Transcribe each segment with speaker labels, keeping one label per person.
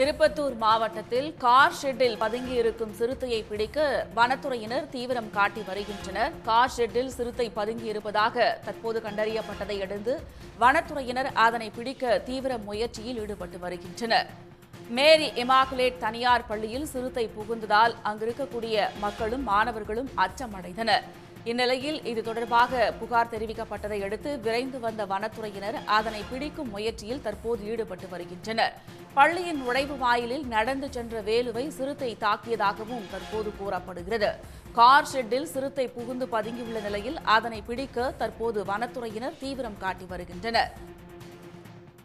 Speaker 1: திருப்பத்தூர் மாவட்டத்தில் car shuttle பதுங்கியிருக்கும் சிறுத்தையை பிடிக்க வனத்துறையினர் தீவிரம் காட்டி வருகின்றனர். கார் ஷெட்டில் சிறுத்தை பதுங்கியிருப்பதாக தற்போது கண்டறியப்பட்டதை அடுத்து வனத்துறையினர் அதனை பிடிக்க தீவிர முயற்சியில் ஈடுபட்டு வருகின்றனர். மேரி இமாகுலேட் தனியார் பள்ளியில் சிறுத்தை புகுந்ததால் அங்கிருக்கக்கூடிய மக்களும் மாணவர்களும் அச்சமடைந்தனர். இந்நிலையில் இது தொடர்பாக புகார் தெரிவிக்கப்பட்டதை அடுத்து விரைந்து வந்த வனத்துறையினர் அதனை பிடிக்கும் முயற்சியில் தற்போது ஈடுபட்டு வருகின்றனர். பள்ளியின் நுழைவு வாயிலில் நடந்து சென்ற வேலுவை சிறுத்தை தாக்கியதாகவும் தற்போது கூறப்படுகிறது. கார் ஷெட்டில் சிறுத்தை புகுந்து பதுங்கியுள்ள நிலையில் அதனை பிடிக்க தற்போது வனத்துறையினர் தீவிரம் காட்டி வருகின்றனர்.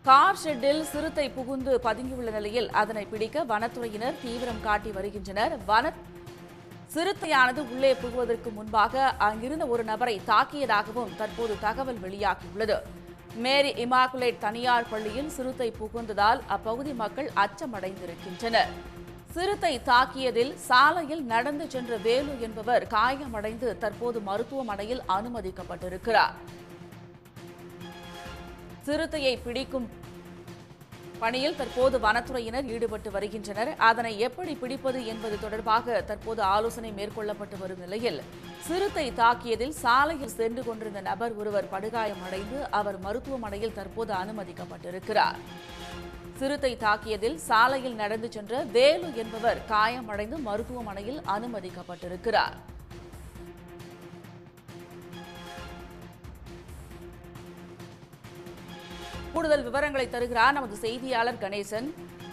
Speaker 1: கார் ஷெட்டில் சிறுத்தை புகுந்து பதுங்கியுள்ள நிலையில் அதனை பிடிக்க வனத்துறையினர் தீவிரம் காட்டி வருகின்றனர். வன சிறுத்தையானது உள்ளே புகுவதற்கு முன்பாக அங்கிருந்த ஒரு நபரை தாக்கியதாகவும் தற்போது தகவல் வெளியாகியுள்ளது. மேரி இமாகுலேட் தனியார் பள்ளியில் சிறுத்தை புகுந்ததால் அப்பகுதி மக்கள் அச்சமடைந்திருக்கின்றனர். சிறுத்தை தாக்கியதில் சாலையில் நடந்து சென்ற வேலு என்பவர் காயமடைந்து தற்போது மருத்துவமனையில் அனுமதிக்கப்பட்டிருக்கிறார். சிறுத்தையை பிடிக்கும் பணியில் தற்போது வனத்துறையினர் ஈடுபட்டு வருகின்றனர். அதனை எப்படி பிடிப்பது என்பது தொடர்பாக தற்போது ஆலோசனை மேற்கொள்ளப்பட்டு வரும் நிலையில் சிறுத்தை தாக்கியதில் சாலையில் சென்று கொண்டிருந்த நபர் ஒருவர் படுகாயமடைந்து அவர் மருத்துவமனையில் தற்போது அனுமதிக்கப்பட்டிருக்கிறார். சிறுத்தை தாக்கியதில் சாலையில் நடந்து சென்ற வேலு என்பவர் காயமடைந்து மருத்துவமனையில் அனுமதிக்கப்பட்டிருக்கிறார். கூடுதல் விவரங்களை தருகிறார் நமது செய்தியாளர் கணேசன்.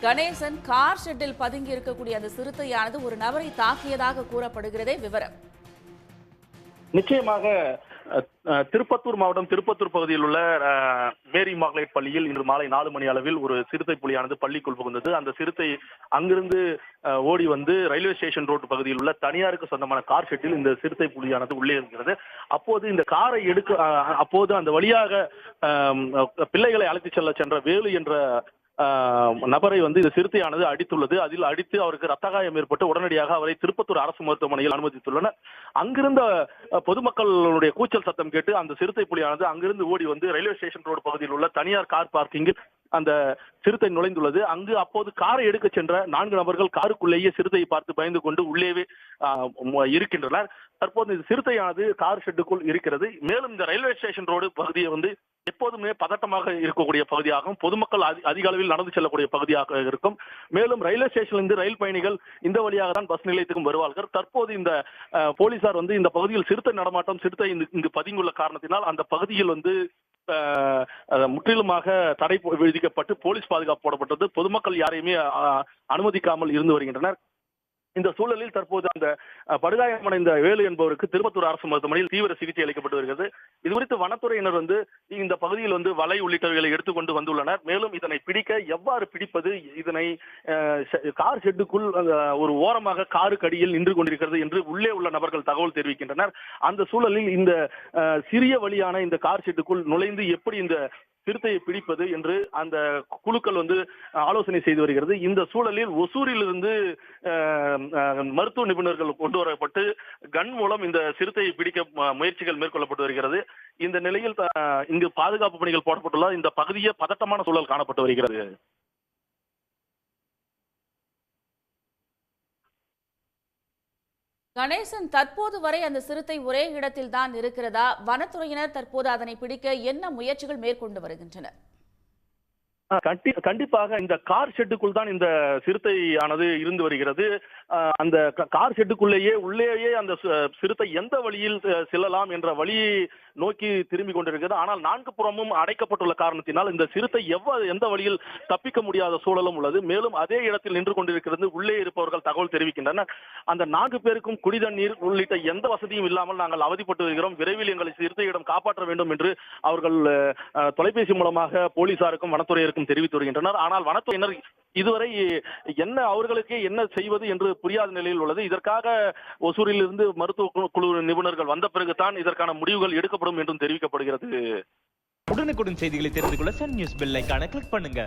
Speaker 1: கணேசன் கார் ஷெட்டில் பதுங்கி இருக்கக்கூடிய அந்த சிறுத்தையானது ஒரு நபரை தாக்கியதாக கூறப்படுகிறதே விவரம்.
Speaker 2: நிச்சயமாக திருப்பத்தூர் மாவட்டம் திருப்பத்தூர் பகுதியில் உள்ள மேரி மார்க்லேட் பள்ளியில் இன்று மாலை நாலு மணி அளவில் ஒரு சிறுத்தை புலியானது பள்ளிக்குள் புகுந்தது. அந்த சிறுத்தை அங்கிருந்து ஓடி வந்து ரயில்வே ஸ்டேஷன் ரோடு பகுதியில் உள்ள தனியாருக்கு சொந்தமான கார் ஷெட்டில் இந்த சிறுத்தை புலியானது உள்ளே இருக்கிறது. அப்போது இந்த காரை எடுக்க அப்போது அந்த வழியாக பிள்ளைகளை அழைத்து செல்ல சென்ற வேலு என்ற நபரை வந்து இந்த சிறுத்தையானது அடித்துள்ளது. அதில் அடித்து அவருக்கு ரத்த காயம் ஏற்பட்டு உடனடியாக அவரை திருப்பத்தூர் அரசு மருத்துவமனையில் அனுமதித்துள்ளனர். அங்கிருந்த பொதுமக்களுடைய கூச்சல் சத்தம் கேட்டு அந்த சிறுத்தை புலியானது அங்கிருந்து ஓடி வந்து ரயில்வே ஸ்டேஷன் ரோடு பகுதியில் உள்ள தனியார் கார் பார்க்கிங்கில் அந்த சிறுத்தை நுழைந்துள்ளது. அங்கு அப்போது காரை எடுக்க சென்ற நான்கு நபர்கள் காருக்குள்ளேயே சிறுத்தையை பார்த்து பயந்து கொண்டு உள்ளேவே இருக்கின்றனர். தற்போது இந்த சிறுத்தையானது கார் ஷெட்டுக்குள் இருக்கிறது. மேலும் இந்த ரயில்வே ஸ்டேஷன் ரோடு பகுதியை வந்து எப்போதுமே பதட்டமாக இருக்கக்கூடிய பகுதியாகும். பொதுமக்கள் அதி- அதிக அளவில் நடந்து செல்லக்கூடிய பகுதியாக இருக்கும். மேலும் ரயில்வே ஸ்டேஷனிலிருந்து ரயில் பயணிகள் இந்த வழியாக தான் பஸ் நிலையத்துக்கும் வருவார்கள். தற்போது இந்த போலீசார் வந்து இந்த பகுதியில் சிறுத்தை நடமாட்டம் சிறுத்தை இங்கு- பதிங்குள்ள பதுங்கியுள்ள காரணத்தினால் அந்த பகுதியில் வந்து முற்றிலுமாக தடை விதிக்கப்பட்டு போலீஸ் பாதுகாப்பு போடப்பட்டது. பொதுமக்கள் யாரையுமே அனுமதிக்காமல் இருந்து வருகின்றனர். இந்த சூழலில் தற்போது அந்த படுகாயமடைந்த வேலு என்பவருக்கு திருப்பத்தூர் அரசு மருத்துவமனையில் தீவிர சிகிச்சை அளிக்கப்பட்டு வருகிறது. இது குறித்து வனத்துறையினர் வந்து இந்த பகுதியில் வந்து வலை உள்ளிட்டவைகளை எடுத்துக்கொண்டு வந்துள்ளனர். மேலும் இதனை பிடிக்க எவ்வாறு பிடிப்பது இதனை கார் ஷெட்டுக்குள் ஒரு ஓரமாக காருக்கு அடியில் நின்று கொண்டிருக்கிறது என்று உள்ளே உள்ள நபர்கள் தகவல் தெரிவிக்கின்றனர். அந்த சூழலில் இந்த சிறிய வழியான இந்த கார் ஷெட்டுக்குள் நுழைந்து எப்படி இந்த சிறுத்தையை பிடிப்பது என்று அந்த குழுக்கள் வந்து ஆலோசனை செய்து வருகிறது. இந்த சூழலில் ஒசூரிலிருந்து மருத்துவ நிபுணர்கள் கொண்டு வரப்பட்டு கன் மூலம் இந்த சிறுத்தையை பிடிக்க முயற்சிகள் மேற்கொள்ளப்பட்டு வருகிறது. இந்த நிலையில் இங்கு பாதுகாப்பு பணிகள் போடப்பட்டுள்ள இந்த பகுதியே பதட்டமான சூழல் காணப்பட்டு வருகிறது.
Speaker 1: கணேசன் தற்போது வரை அந்த சிறுத்தை ஒரே இடத்தில் தான் இருக்கிறதா? வனத்துறையினர் தற்போது அதனை பிடிக்க என்ன முயற்சிகள் மேற்கொண்டு வருகின்றனர்?
Speaker 2: கண்டிப்பாக இந்த கார் ஷெட்டுக்குள் தான் இந்த சிறுத்தையானது இருந்து வருகிறது. அந்த கார் ஷெட்டுக்குள்ளேயே உள்ளேயே அந்த சிறுத்தை எந்த வழியில் செல்லலாம் என்ற வழியை நோக்கி திரும்பி கொண்டிருக்கிறது. ஆனால் நான்கு புறமும் அடைக்கப்பட்டுள்ள காரணத்தினால் இந்த சிறுத்தை எவ்வாறு எந்த வழியில் தப்பிக்க முடியாத சூழலும் உள்ளது. மேலும் அதே இடத்தில் நின்று கொண்டிருக்கிறது. உள்ளே இருப்பவர்கள் தகவல் தெரிவிக்கின்றனர். அந்த நான்கு பேருக்கும் குடிதண்ணீர் உள்ளிட்ட எந்த வசதியும் இல்லாமல் நாங்கள் அவதிப்பட்டு வருகிறோம் விரைவில் எங்களை சிறுத்தையிடம் காப்பாற்ற வேண்டும் என்று அவர்கள் தொலைபேசி மூலமாக போலீசாருக்கும் அரசும் தெரிவித்து வருகின்றனர். ஆனால் வனத்துறையினர் இதுவரை என்ன அவர்களுக்கு என்ன செய்வது என்று புரியாத நிலையில் உள்ளது. இதற்காக ஒசூரில் இருந்து மருத்துவ குழு- குழு நிபுணர்கள் வந்த பிறகுதான் இதற்கான முடிவுகள் எடுக்கப்படும் என்றும் தெரிவிக்கப்படுகிறது.
Speaker 3: உடனுக்குடன் செய்திகளை தெரிந்து கொள்ள சன் நியூஸ் பெல் கிளிக் பண்ணுங்க.